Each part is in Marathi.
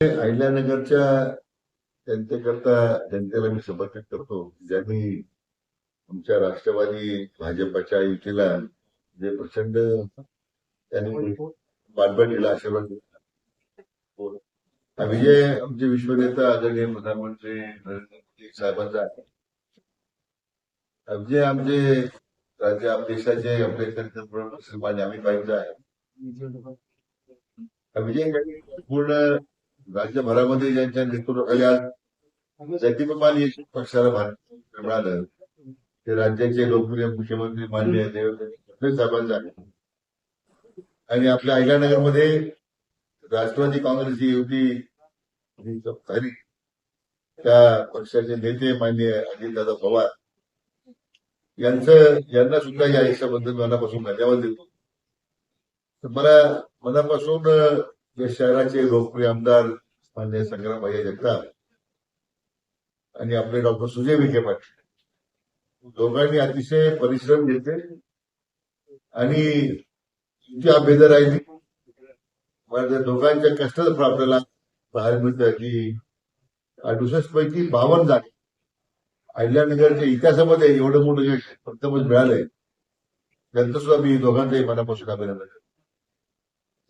अहिल्यानगरच्या जनतेकरता जनतेला मी समर्पित करतो ज्यांनी आमच्या राष्ट्रवादी भाजपच्या युतीला जे प्रचंड त्यांनी पाठबळ दिला आशीर्वाद दिला. विजय आमचे विश्वनेता आदरणीय प्रधानमंत्री नरेंद्र मोदी साहेबांचा. आहे विजय आमचे राज्य आमच्या देशाचे आपले श्रीमान अमित भाईंचा आहे. विजय. पूर्ण राज्यभरामध्ये ज्यांच्या नेतृत्वाखाली आज प्रतिभामान यश पक्षाला भारत मिळालं. ते राज्याचे लोकप्रिय मुख्यमंत्री मान्य देवेंद्र फडणवीस साहेबांचं आणि आपल्या अहिल्यानगरमध्ये राष्ट्रवादी काँग्रेसची युती झाली त्या पक्षाचे नेते मान्य अजितदादा पवार यांचं यांना सुद्धा या यशाबद्दल मनापासून धन्यवाद देतो. तर मला मनापासून अं, या शहराचे लोकप्रिय आमदार मान्य संग्रामभाई जगताप आणि आपले डॉक्टर सुजय विखे पाटील दोघांनी अतिशय परिश्रम घेतले आणि जी अभेदर राहिली. माझ्या त्या दोघांच्या कष्टाचं आपल्याला बाहेर मिळतं की अडुसष्ट पैकी बावन्न जागे अहिल्यानगरच्या इतिहासामध्ये एवढं मोठं यश प्रथमच मिळालंय. त्यांचं सुद्धा मी दोघांचंही मनापासून अभिनंदन करतो.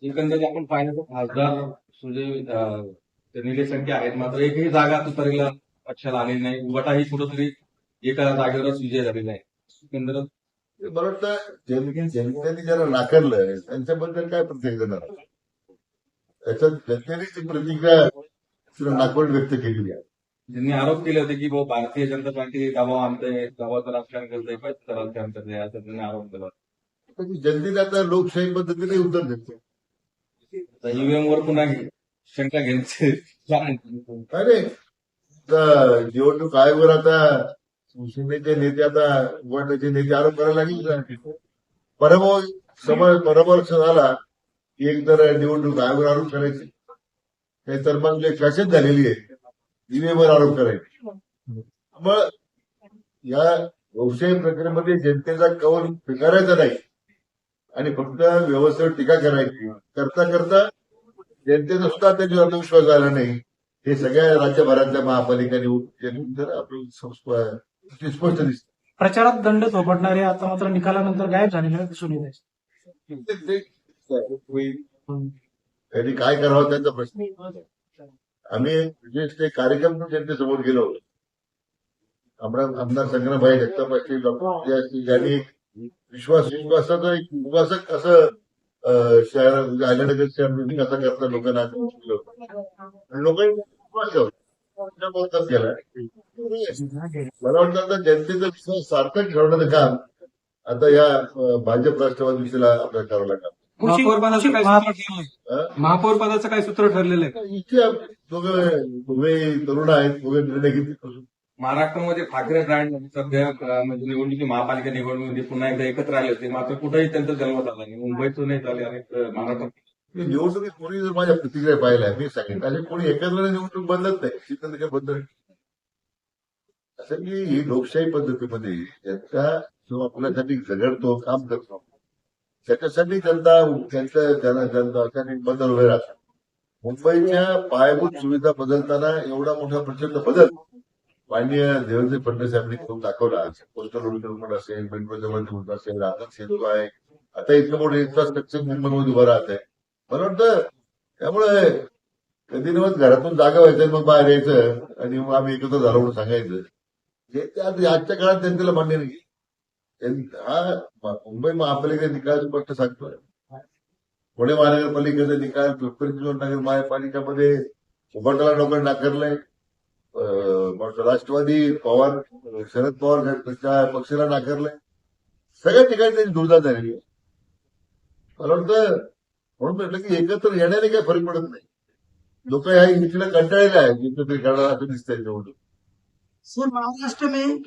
एकंदरीत आपण पाहिलं तर खासदार सुजय निलेश संख्या आहेत मात्र एकही जागा तुतारीला पक्षाला आलेली नाही. उभटाही कुठंतरी एका जागेवरच विजय झालेला आहे. एकंदरीत मला वाटतं जन- जनतेने ज्याला नाकारलं त्यांच्याबद्दल काय प्रतिक्रिया देणार? त्याच्यात जनतेने ती प्रतिक्रिया नाकवड व्यक्त केलेली आहे. त्यांनी आरोप केले होते की भाऊ भारतीय जनता पार्टी दबाव आणते दबावाचं राजकारण करते पैशाचं राजकारण करते असं त्यांनी आरोप केला. जनतेने आता लोकशाही पद्धतीने उत्तर देते आता ईव्हीएम वर पुन्हा शंका घ्यायची अरे निवडणूक आयोगावर आता शिवसेनेचे नेते आता उभारण्याचे नेते आरोप करायला लागले समज बरोबर झाला की एक तर निवडणूक आयोगावर आरोप करायचे. नाही तर मग जे फॅशन झालेली आहे ईव्हीएमवर आरोप करायचे. मग या लोकशाही प्रक्रियेमध्ये जनतेचा कौल स्वीकारायचा नाही. आणि फक्त व्यवस्थेवर टीका करायची. करता करता जनतेचा सुद्धा त्याच्यावर आत्मविश्वास आला नाही. हे सगळ्या राज्यभरातल्या महापालिका निवडणूक आपल्याला स्पष्ट दिसतं. प्रचारात दंड थोपटणारे आता मात्र निकालानंतर गायब झालेले दिसून येत काय करावं त्यांचा प्रश्न. आम्ही विशेष ते कार्यक्रम जनतेसमोर गेलो आमदार आमदार संग्रामभाई जगताप असतील डॉक्टर असतील ज्यांनी एक विश्वास विश्वासाचं एक उपासक असं शहर अहिल्यानगर शहर मीटिंग असं करता लोकांना. लोकांनी विश्वास ठेवला केला मला वाटतं आता जनतेचा विश्वास सार्थक ठेवण्याचं काम आता या भाजप राष्ट्रवादी युतीला आपल्याला करावं लागणार महापौर पदाचं काय सूत्र ठरलंय अं? महापौर पदाचं काय सूत्र ठरलेलं आहे? इथे दोघं दोघे तरुण आहेत दोघे निर्णय घेतील. महाराष्ट्रामध्ये ठाकरे ब्रँड सध्या म्हणजे निवडणुकी महापालिका निवडणुकीमध्ये पुन्हा एकदा एकत्र आले होते. मात्र कुठेही त्यांचा जन्म झाला नाही. मुंबईतून नाही झाले आणि अं, महाराष्ट्रात. निवडणुकीत कोणी जर माझ्या प्रतिक्रिया पाहिल्या मी सांगेन. आणि कोणी एकत्र निवडणूक बदलत नाही. तिथं काय बदल असं की ही लोकशाही पद्धतीमध्ये ज्यांचा जो आपल्यासाठी झगडतो काम करतो त्याच्यासाठी जनता त्यांचं त्यांना जनता बदल वेळ राहतात मुंबईच्या पायाभूत सुविधा बदलताना एवढा मोठा प्रचंड बदल माननीय देवेंद्र फडणवीस यांनी करून दाखवला. पोस्टल डेव्हलपमेंट असेल मेट्रो डेव्हलपमेंट असेल राहतात सेतू आहे. आता इतकं मोठं इन्फ्रास्ट्रक्चर मुंबईमध्ये उभं राहत आहे मला वाटतं त्यामुळे कधी दिवस घरातून जागा व्हायचं मग बाहेर यायचं आणि मग आम्ही एकत्र झालो म्हणून सांगायचं. हे त्या आजच्या काळात जनतेला मान्य नाही. हा मुंबई महापालिकेचा निकाल स्पष्ट सांगतोय. पुणे महानगरपालिकेचा निकाल पिंपरी चिंचवड नगर महापालिकामध्ये उभाटाला नोकर नाकारलंय. मग राष्ट्रवादी पवार शरद पवार पक्षाला नाकारलंय सगळ्या ठिकाणी त्यांची दुर्दा झालेली आहे. मला वाटतं म्हणून म्हटलं की एकत्र येण्याने काही फरक पडत नाही. लोक ह्या युतीला कंटाळलेले आहेत एकत्र करणार असं दिसतंय निवडणूक. सर महाराष्ट्र में